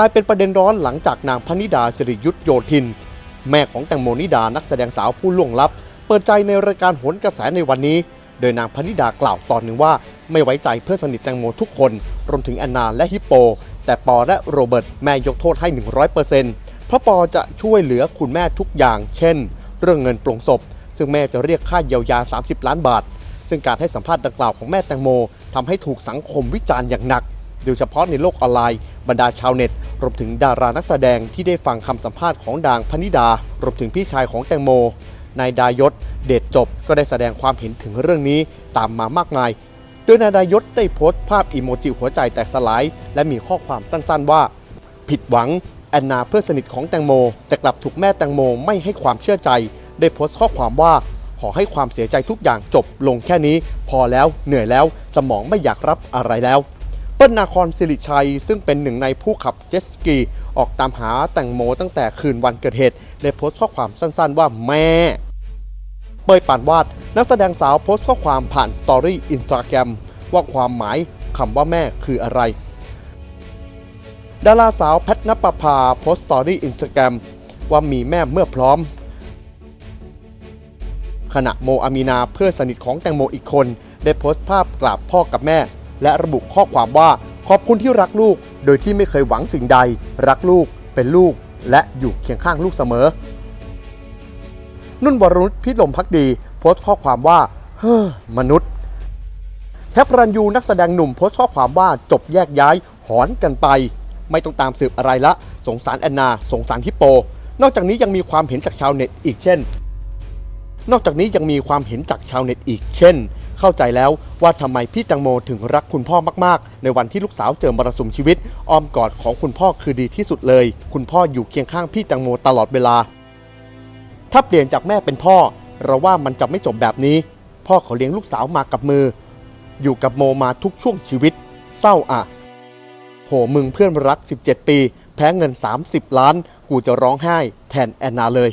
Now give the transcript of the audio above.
กลายเป็นประเด็นร้อนหลังจากนางพนิดาสิริยุทธโยธิน แม่ของแตงโมนิดานักแสดงสาวผู้ล่วงลับ เปิดใจในรายการโหนกระแสในวันนี้ โดยนางพนิดากล่าวตอนหนึ่งว่า ไม่ไว้ใจเพื่อนสนิทแตงโมทุกคน รวมถึงแอนนาและฮิปโป แต่ปอและโรเบิร์ตแม่ยกโทษให้ 100%เพราะปอจะช่วยเหลือคุณแม่ทุกอย่าง เช่น เรื่องเงินปลงศพ ซึ่งแม่จะเรียกค่าเยียวยา 30 ล้านบาท ซึ่งการให้สัมภาษณ์ดังกล่าวของแม่แตงโมทำให้ถูกสังคมวิจารณ์อย่างหนักโดยเฉพาะในโลกออนไลน์บรรดาชาวเน็ต รวมถึงดารานักแสดงที่ได้ฟังคำสัมภาษณ์ของดางพนิดารวมถึงพี่ชายของแตงโม นายดายศ เดชจบก็ได้แสดงความเห็นถึงเรื่องนี้ตามมามากมาย โดยนายดายศได้โพสต์ภาพอีโมจิหัวใจแตกสลาย และมีข้อความสั้นๆว่า ผิดหวังแอนนาเพื่อนสนิทของแตงโม แต่กลับถูกแม่แตงโมไม่ให้ความเชื่อใจ ได้โพสต์ข้อความว่าขอให้ความเสียใจทุกอย่างจบลงแค่นี้ พอแล้วเหนื่อยแล้ว สมองไม่อยากรับอะไรแล้ว เปิ้ลนาคอนสิริชัย ซึ่งเป็นหนึ่งในผู้ขับเจ็ตสกี ออกตามหาแตงโมตั้งแต่คืนวันเกิดเหตุได้โพสต์ข้อความสั้นๆว่าแม่เป้ยปานวาด นักแสดงสาวโพสต์ข้อความผ่านสตอรี่อินสตาแกรมว่าความหมายคำว่าแม่คืออะไร ดาราสาวแพทนปภาโพสต์สตอรี่อินสตาแกรมว่ามีแม่เมื่อพร้อม ขณะโมอามีนาเพื่อนสนิทของแตงโมอีกคน ได้โพสต์ภาพกราบพ่อกับแม่ และระบุข้อความว่าขอบคุณที่รักลูก โดยที่ไม่เคยหวังสิ่งใด รักลูก เป็นลูก และอยู่เคียงข้างลูกเสมอ นุ่นวรนุชพิลมพักดี โพสต์ข้อความว่า เฮ้อมนุษย์แทบรันยูนักแสดงหนุ่มโพสต์ข้อความว่าจบแยกย้าย หอนกันไป ไม่ต้องตามสืบอะไรละ สงสารแอนนา สงสารฮิปโป นอกจากนี้ยังมีความเห็นจากชาวเน็ตอีกเช่น นอกจากนี้ยังมีความเห็นจากชาวเน็ตอีกเช่น เข้าใจแล้วว่าทำไมพี่ตังโมถึงรักคุณพ่อมากๆ ในวันที่ลูกสาวเจอมรสุมชีวิตอ้อมกอดของคุณพ่อคือดีที่สุดเลย คุณพ่ออยู่เคียงข้างพี่ตังโมตลอดเวลา ถ้าเปลี่ยนจากแม่เป็นพ่อ เราว่ามันจะไม่จบแบบนี้ พ่อเขาเลี้ยงลูกสาวมากับมือ อยู่กับโมมาทุกช่วงชีวิต เศร้าอะ โหมึงเพื่อนรัก 17 ปี แพ้เงิน 30 ล้าน กูจะร้องไห้ แทนแอนนาเลย